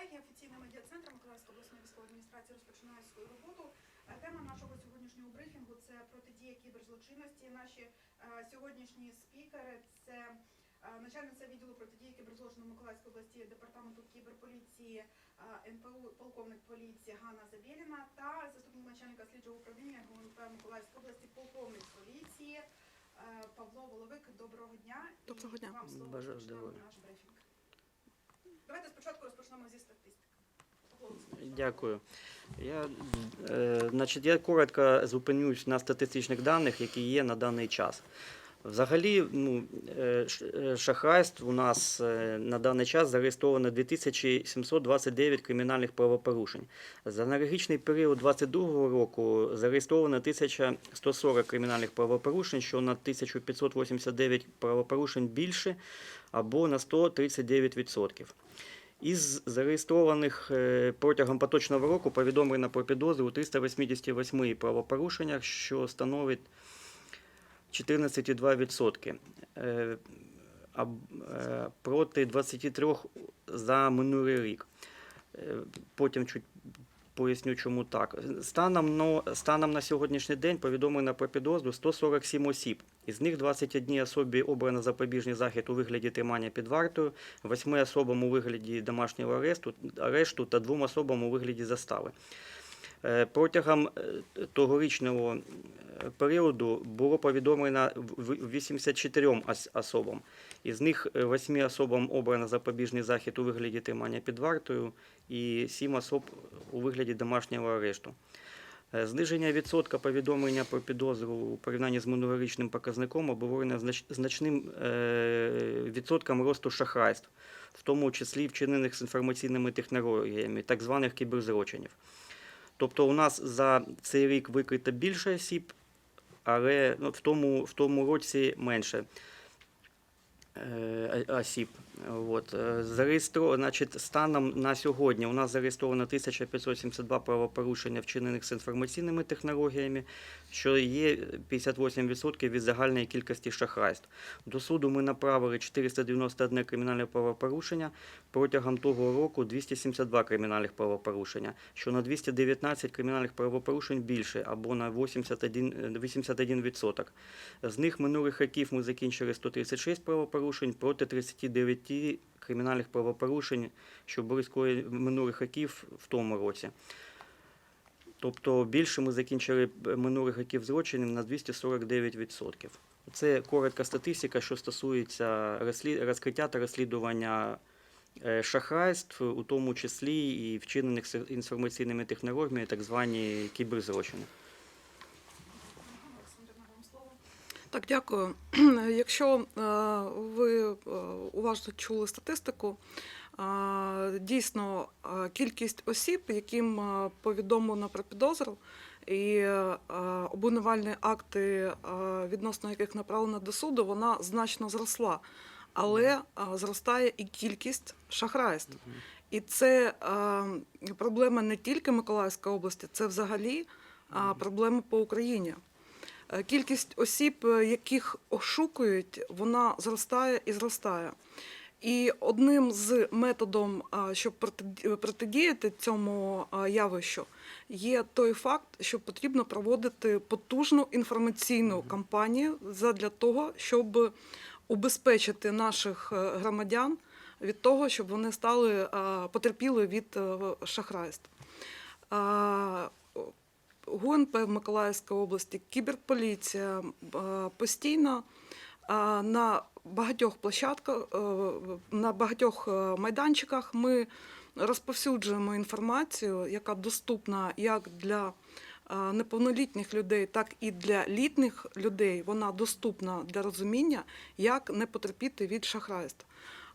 колеги, офіційний медіа-центр Миколаївської обласної військової адміністрації розпочинає свою роботу. Е, Тема нашого сьогоднішнього брифінгу це протидія кіберзлочинності. Наші е, сьогоднішні спікери це е, начальниця відділу протидії кіберзлочину Миколаївської області департаменту кіберполіції НПУ полковник поліції Ганна Забєліна та заступник начальника слідчого управління ГУНП Миколаївської області полковник поліції Павло Воловик. Доброго дня. Доброго дня. Вам слово наш брифінг. Давайте спочатку розпочнемо зі статистики. Дякую. Я, е, значить, я коротко зупинюсь на статистичних даних, які є на даний час. Взагалі, ну, е, е, шахрайств у нас е, на даний час зареєстровано 2729 кримінальних правопорушень. За аналогічний період 2022 року зареєстровано 1140 кримінальних правопорушень, що на 1589 правопорушень більше або на 139%. Із зареєстрованих протягом поточного року повідомлено про підозру у 388 правопорушеннях, що становить 14,2%. Е, е, проти 23 за минулий рік. Е, Потім чуть поясню, чому так. Станом на, станом на сьогоднішній день повідомлено про підозру 147 осіб. Із них 21 особі обрано запобіжний захід у вигляді тримання під вартою, 8 особам у вигляді домашнього арешту, арешту та 2 особам у вигляді застави. Е, Протягом е, тогорічного е, періоду було повідомлено в- в- 84 особам. Із них 8 особам обрано запобіжний захід у вигляді тримання під вартою і 7 особ у вигляді домашнього арешту. Зниження відсотка повідомлення про підозру у порівнянні з минулорічним показником обговорено значним відсотком росту шахрайств, в тому числі вчинених з інформаційними технологіями, так званих кіберзлочинів. Тобто у нас за цей рік викрито більше осіб, але ну, в, тому, в тому році менше е, осіб. От. е, Зареєстро... Значить, станом на сьогодні у нас зареєстровано 1572 правопорушення, вчинених з інформаційними технологіями, що є 58% від загальної кількості шахрайств. До суду ми направили 491 кримінальне правопорушення, протягом того року 272 кримінальних правопорушення, що на 219 кримінальних правопорушень більше, або на 81%. е, 81%. З них минулих років ми закінчили 136 правопорушень проти 39 кримінальних правопорушень, що були скоєні минулих років в тому році. Тобто більше ми закінчили минулих років злочинів на 249%. Це коротка статистика, що стосується розкриття та розслідування е, шахрайств, у тому числі і вчинених інформаційними технологіями, так звані кіберзлочини. Ганна Олександрівна, вам слово. Так, дякую. Якщо е, ви е, уважно чули статистику, е, дійсно кількість осіб, яким повідомлено про підозру, і обвинувальні акти, відносно яких направлено до суду, вона значно зросла. Але зростає і кількість шахрайств. І це проблема не тільки Миколаївської області, це взагалі проблема по Україні. Е, Кількість осіб, е, яких ошукують, вона зростає і зростає. І одним з методом, щоб протидіяти цьому явищу, є той факт, що потрібно проводити потужну інформаційну кампанію задля того, щоб убезпечити наших е, громадян від того, щоб вони стали потерпіли від е, шахрайств. ГУНП в Миколаївській області, кіберполіція е, постійно е, на багатьох площадках, е, на багатьох майданчиках ми розповсюджуємо інформацію, яка доступна як для неповнолітніх людей, так і для літніх людей. Вона доступна для розуміння, як не потерпіти від шахрайств.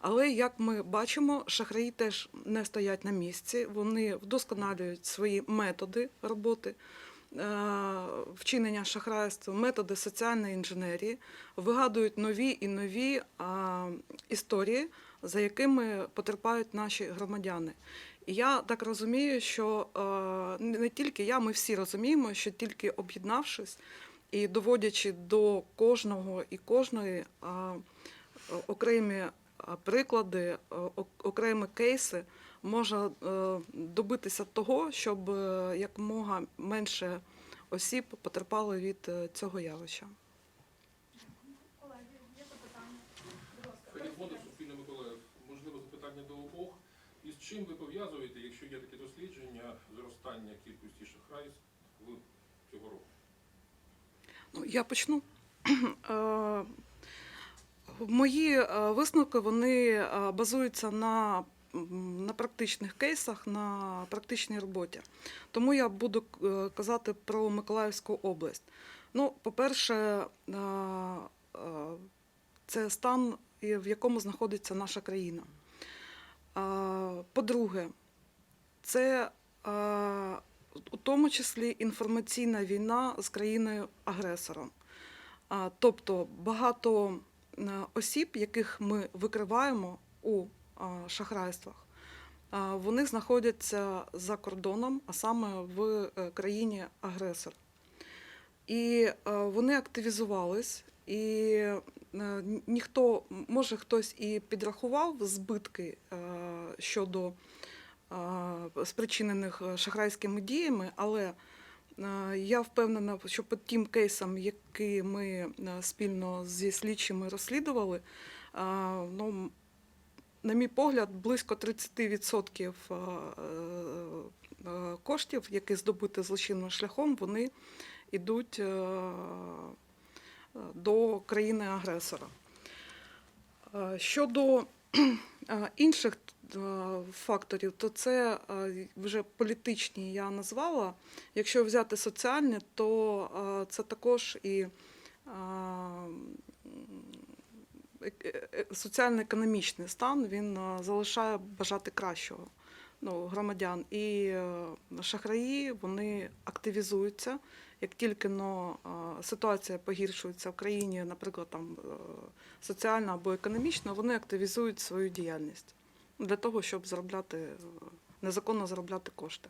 Але як ми бачимо, шахраї теж не стоять на місці, вони вдосконалюють свої методи роботи. Е, Вчинення шахрайства, методи соціальної інженерії вигадують нові і нові історії, за якими потерпають наші громадяни. І я так розумію, що е, не тільки я, ми всі розуміємо, що тільки об'єднавшись і доводячи до кожного і кожної окремі приклади, окремі кейси, може е, добитися того, щоб е, якомога менше осіб потерпали від е, цього явища. І з чим ви пов'язуєте, якщо є таке дослідження, зростання кількості шахрайств цього року? Ну, я почну. Мої висновки вони базуються на, на практичних кейсах, на практичній роботі. Тому я буду е, казати про Миколаївську область. Ну, по-перше, е, е, це стан, в якому знаходиться наша країна. По-друге, це у тому числі інформаційна війна з країною-агресором. Тобто багато осіб, яких ми викриваємо у шахрайствах, вони знаходяться за кордоном, а саме в е, країні-агресор. І е, вони активізувались, і е, ніхто, може хтось і підрахував збитки щодо спричинених шахрайськими діями, але я впевнена, що по тим кейсам, які ми спільно зі слідчими розслідували, ну, на мій погляд, близько 30% е, е, коштів, які здобуті злочинним шляхом, вони йдуть е, до країни-агресора. Щодо інших факторів, то це вже політичні я назвала. Якщо взяти соціальні, то це також і соціально-економічний стан він е, залишає бажати кращого ну, громадян. І е, шахраї вони активізуються. Як тільки е, ситуація погіршується в країні, наприклад, там соціально або економічно, вони активізують свою діяльність для того, щоб заробляти незаконно заробляти кошти.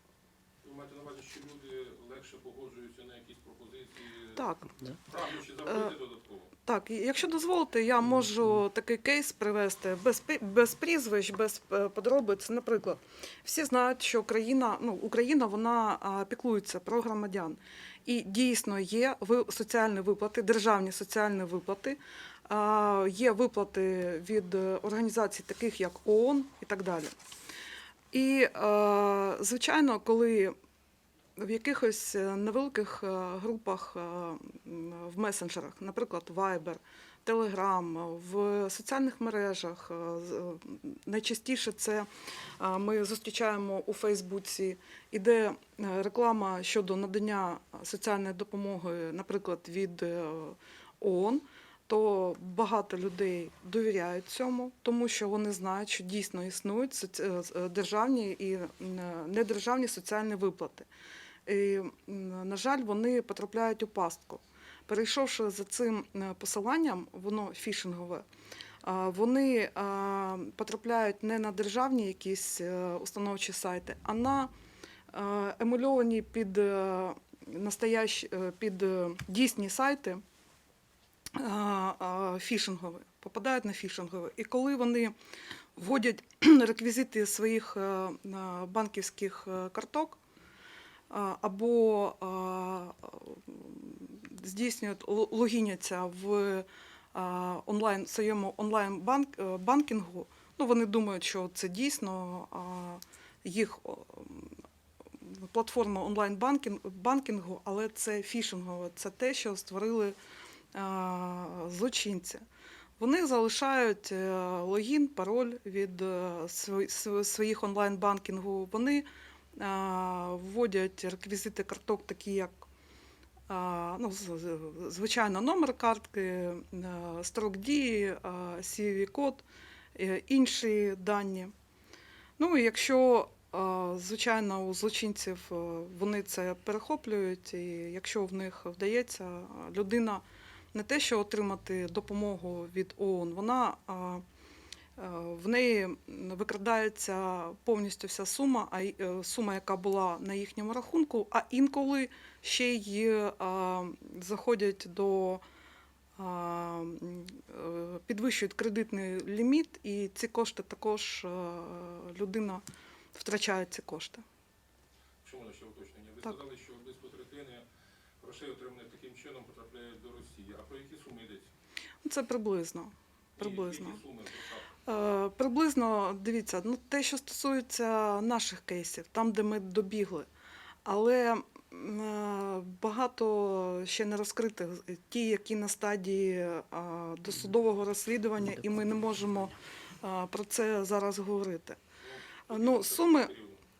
Ви маєте на увазі, що люди легше погоджуються на якісь пропозиції, Так, прагнучи заробити додатково? так, якщо дозволите, я можу такий кейс привести без, без прізвищ, без е, подробиць. Наприклад, всі знають, що країна, ну, Україна вона піклується про громадян. І дійсно є соціальні виплати, державні соціальні виплати, є виплати від е, організацій, таких як ООН і так далі. І, е, звичайно, коли в якихось е, невеликих е, групах е, в месенджерах, наприклад, Viber, Telegram, в соціальних мережах. Найчастіше це ми зустрічаємо у Фейсбуці, іде реклама щодо надання соціальної допомоги, наприклад, від ООН. То багато людей довіряють цьому, тому що вони знають, що дійсно існують державні і недержавні соціальні виплати. І, на жаль, вони потрапляють у пастку. Перейшовши за цим е, посиланням, воно фішингове, вони потрапляють не на державні якісь е, установчі сайти, а на е, емульовані під, настоящ- під дійсні сайти фішингові, попадають на фішингові. І коли вони вводять реквізити своїх банківських карток, або здійснюють логіняться в онлайн своєму онлайн е, банкінгу, ну вони думають, що це дійсно їх платформа онлайн банкінгу, але це фішингове, це те, що створили злочинці. Вони залишають е, логін, пароль від е, сво- сво- своїх онлайн-банкінгу. Вони а, вводять реквізити карток, такі як ну, звичайно, номер картки, строк дії, CVV-код, е, інші дані. Ну і якщо, звичайно, у злочинців вони це перехоплюють, і якщо в них вдається, людина не те, що отримати допомогу від ООН, вона в неї викрадається повністю вся сума, а е, сума, яка була на їхньому рахунку, а інколи ще й заходять до е, підвищують кредитний ліміт, і ці кошти також е, людина втрачають ці кошти. Чому на ще уточнення? Ви Так. сказали, що близько третини грошей, отриманих таким чином, потрапляють до Росії. А про які суми йдеться? Це приблизно. І Приблизно. Які суми? Е, Приблизно дивіться, ну те, що стосується наших кейсів, там, де ми добігли. Але е, багато ще не розкритих, ті, які на стадії е, досудового розслідування, і ми не можемо е, про це зараз говорити. Ну, суми,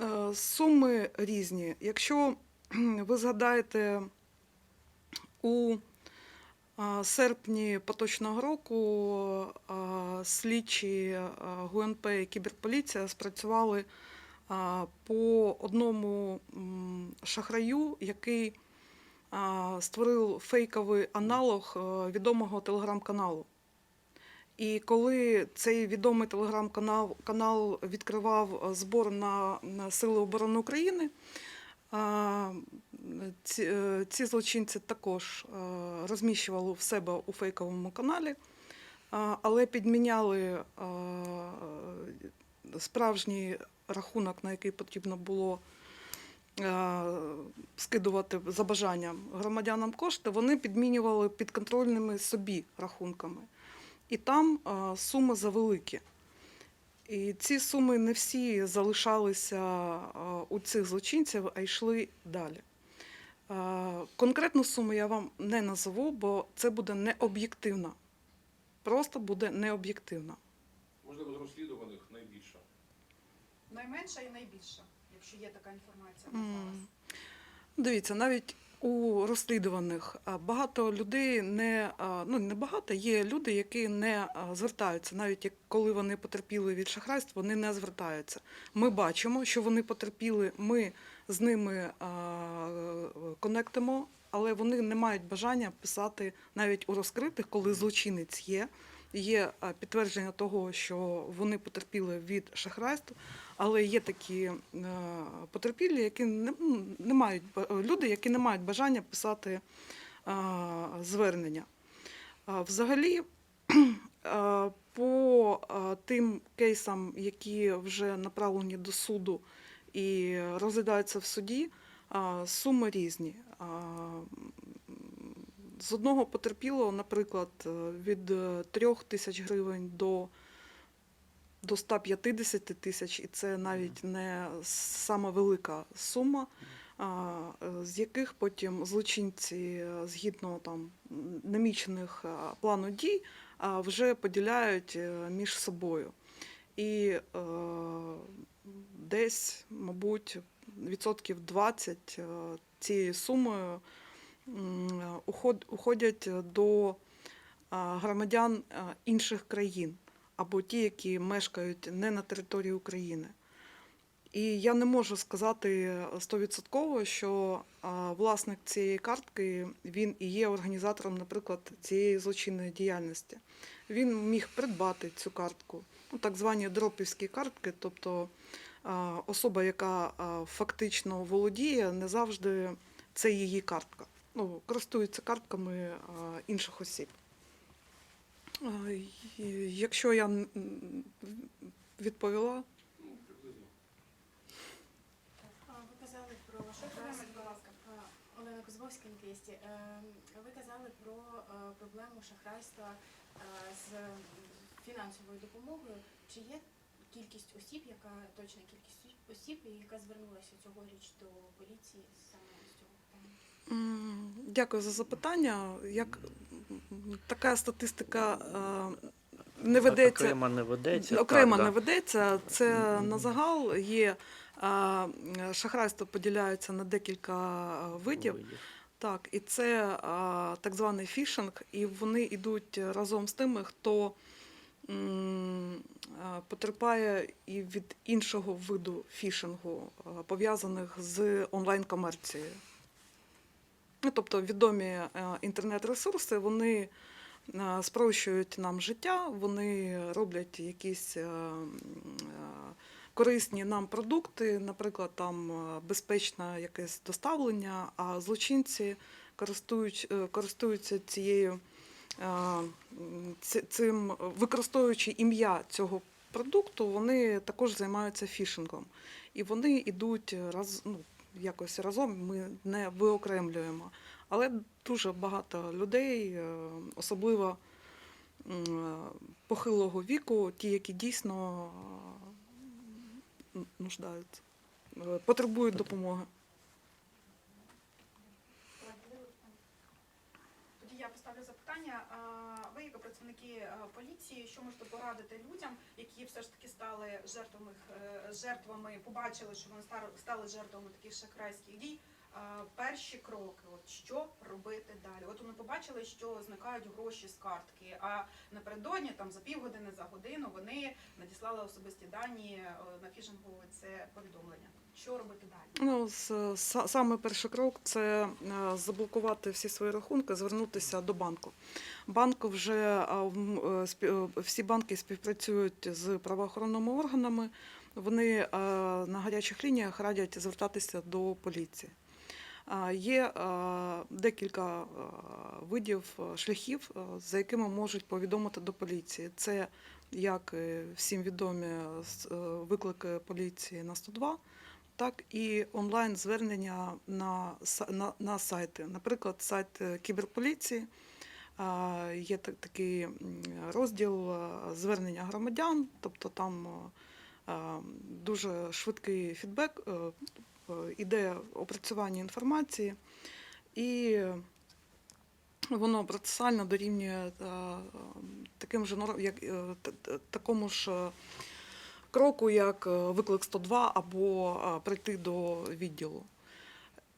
Е, Суми різні. Якщо ви згадаєте, у серпні поточного року слідчі ГУНП і кіберполіція спрацювали по одному шахраю, який створив фейковий аналог відомого телеграм-каналу. І коли цей відомий телеграм-канал канал відкривав збор на, Сили оборони України, ці, е, ці злочинці також е, розміщували в себе у фейковому каналі, але підміняли е, справжній рахунок, на який потрібно було е, скидувати за бажанням громадянам кошти, вони підмінювали підконтрольними собі рахунками. І там е, суми завеликі. І ці суми не всі залишалися у цих злочинців, а йшли далі. Конкретну суму я вам не назову, бо це буде необ'єктивно. Просто буде необ'єктивно. Можливо, з розслідуваних найбільше. Найменша і найбільша, якщо є така інформація М. Дивіться, навіть у розслідуваних багато людей не ну не багато, є люди, які не звертаються. Навіть коли вони потерпіли від шахрайств, вони не звертаються. Ми бачимо, що вони потерпіли. Ми з ними конектимо, але вони не мають бажання писати навіть у розкритих, коли злочинець є. Є підтвердження того, що вони потерпіли від шахрайств, але є такі е, потерпілі, які не, ну, не мають люди, які не мають бажання писати е, звернення. Взагалі, е, по е, тим кейсам, які вже направлені до суду і розглядаються в суді, е, суми різні. З одного потерпілого, наприклад, е, від 3 тисяч гривень до до 150 тисяч, і це навіть не сама велика сума, е, з яких потім злочинці е, згідно там намічених е, плану дій вже поділяють е, між собою. І е, десь, мабуть, відсотків 20 е, цієї уход- уходять до громадян інших країн або ті, які мешкають не на території України. І я не можу сказати стовідсотково, що власник цієї картки він і є організатором, наприклад, цієї злочинної діяльності. Він міг придбати цю картку, ну, так звані дропівські картки, тобто особа, яка фактично володіє, не завжди це її картка. Ну, користується картками а, інших осіб. А, й- Якщо я відповіла, Ну, приблизно. Ви казали про ласка. Олена Козбовська, «Інвесті». Е, Ви казали про е, проблему шахрайства е, з фінансовою допомогою. Чи є кількість осіб, яка точна кількість осіб, яка звернулася цьогоріч до поліції саме з цього питання? М, Дякую за запитання. Як така статистика е, не ведеться Окремо не ведеться. окремо так, не ведеться. Це на загал є. Шахрайство поділяється на декілька е, видів. Так, і це так званий фішинг, і вони йдуть разом з тими, хто потерпає і від іншого виду фішингу, пов'язаних з онлайн-комерцією. Ну, тобто відомі е, інтернет-ресурси, вони е, спрощують нам життя, вони роблять якісь е, корисні нам продукти, наприклад, там безпечне якесь доставлення, а злочинці користують, користуються цією цим, використовуючи ім'я цього продукту, вони також займаються фішингом. І вони йдуть раз, ну, якось разом, ми не виокремлюємо. Але дуже багато людей, е, особливо е, похилого віку, ті, які дійсно е, нуждаються, потребують допомоги. Тоді я А, Ви, як працівники поліції, що можете порадити людям, які все ж таки стали жертвами е, жертвами, побачили, що вони стали жертвами таких шахрайських дій? Перші кроки, от що робити далі? От вони побачили, що зникають гроші з картки, а напередодні, там за півгодини, за годину, вони надіслали особисті дані е, на фішингове це повідомлення. Що робити далі? Ну, са- саме перший крок це е, заблокувати всі свої рахунки, звернутися до банку. Банк вже е, е, всі банки співпрацюють з правоохоронними органами. Вони на гарячих лініях радять звертатися до поліції. Є декілька видів шляхів, за якими можуть повідомити до поліції. Це як всім відомі с- виклики поліції на 102, так і онлайн звернення на, на, на сайти. Наприклад, сайт е, кіберполіції. Є так- такий розділ е, звернення громадян, тобто там е, дуже швидкий фідбек, іде опрацювання інформації, і воно процесуально дорівнює таким же як, такому ж кроку, як е, виклик 102 або е, прийти до відділу.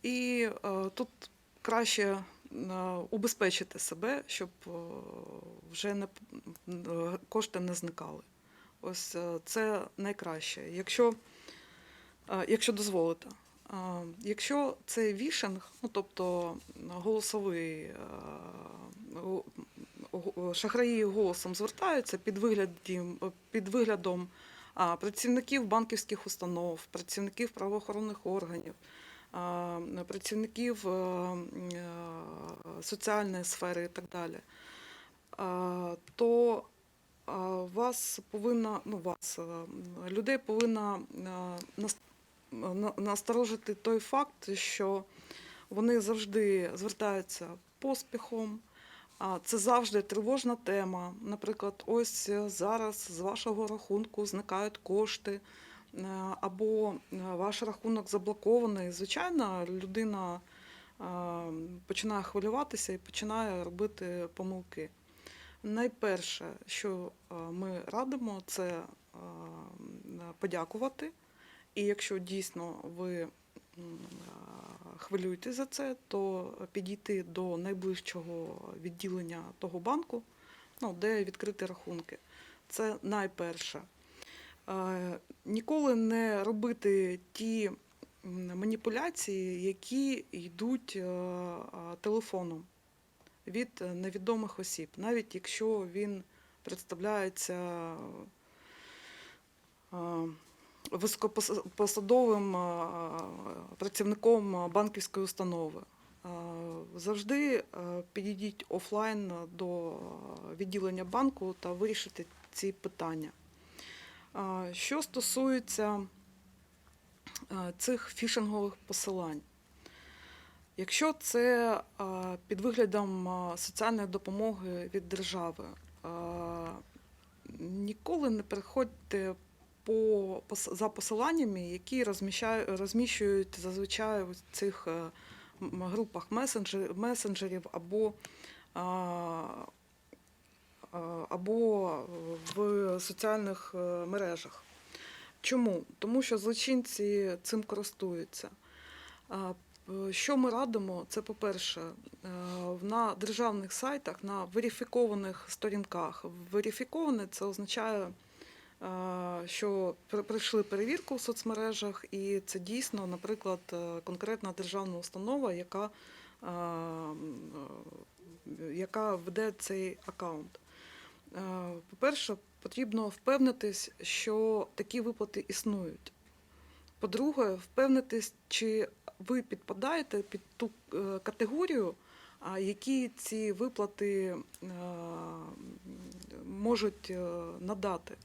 І е, тут краще убезпечити себе, щоб вже не, кошти не зникали. Ось це найкраще. Якщо, якщо дозволите. Якщо це вішинг, ну тобто голосовий го- го- шахраї голосом звертаються під виглядом, під виглядом працівників банківських установ, працівників правоохоронних органів, працівників е, е, соціальної сфери і так далі, то вас повинна, ну вас, е, людей повинна насторожити той факт, що вони завжди звертаються поспіхом. Це завжди тривожна тема. Наприклад, ось е, зараз з вашого рахунку зникають кошти, е, або е, ваш рахунок заблокований. Звичайно, людина починає хвилюватися і починає робити помилки. Найперше, що ми радимо, це подякувати. І якщо дійсно ви хвилюєтесь за це, то підійти до найближчого відділення того банку, ну, де відкрити рахунки. Це найперше. Е, Ніколи не робити ті маніпуляції, які йдуть е, телефоном від е, невідомих осіб, навіть якщо він представляється. Високопосадовим е, працівником банківської установи. Е, Завжди е, підійдіть офлайн до відділення банку та вирішити ці питання. Що стосується цих фішингових посилань, якщо це під виглядом соціальної допомоги від держави, ніколи не переходьте по, за посиланнями, які розміщують зазвичай в цих е, групах месенджер, месенджерів або, або в соціальних е, мережах. Чому? Тому що злочинці цим користуються. Що ми радимо? Це, по-перше, е, на державних сайтах, на верифікованих сторінках. Верифіковане це означає що пройшли перевірку в соцмережах, і це дійсно, наприклад, е, конкретна державна установа, яка, е, яка веде цей аккаунт. Е, По-перше, потрібно впевнитись, що такі виплати існують. По-друге, впевнитись, чи ви підпадаєте під ту категорію, які ці виплати можуть надати.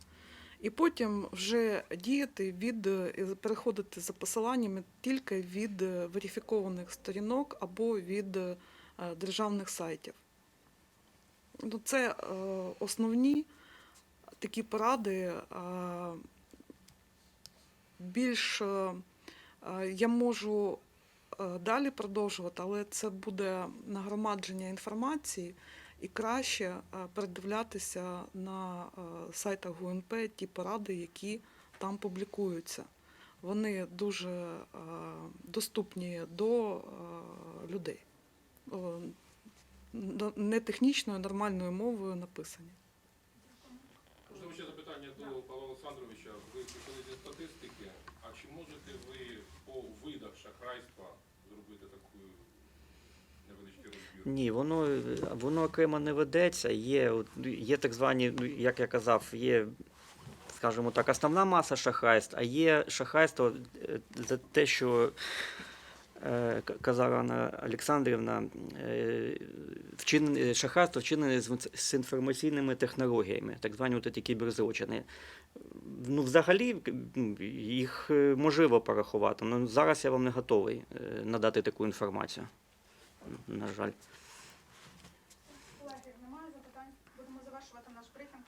І потім вже діяти від е, переходити за посиланнями тільки від е, верифікованих сторінок або від е, державних сайтів. Ну, це основні такі поради. Більш я можу далі продовжувати, але це буде нагромадження інформації і краще е, передивлятися на е, сайтах ГУНП ті поради, які там публікуються. Вони дуже е, доступні до людей. Не технічною, нормальною мовою написані. Можливо, ще запитання до Павла Олександровича. Ви почали зі статистики. А чи можете ви по видах шахрайства зробити таку? Ні, воно, е, воно окремо не ведеться. Є, ну, є так звані, ну, як я казав, є, скажімо так, основна маса шахрайств, а є шахрайство е, за те, що е, казала Анна Олександрівна, е, вчинене, шахрайство вчинене з, інформаційними технологіями, так звані от ті кіберзлочини. Ну, взагалі, ну, їх е, можливо порахувати, але зараз я вам не готовий е, надати таку інформацію. На жаль. Колеги, немає запитань. Будемо завершувати наш брифінг.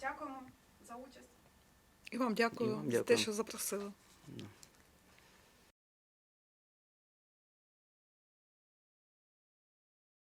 Дякуємо за участь. І вам дякую І вам за те, що запросили.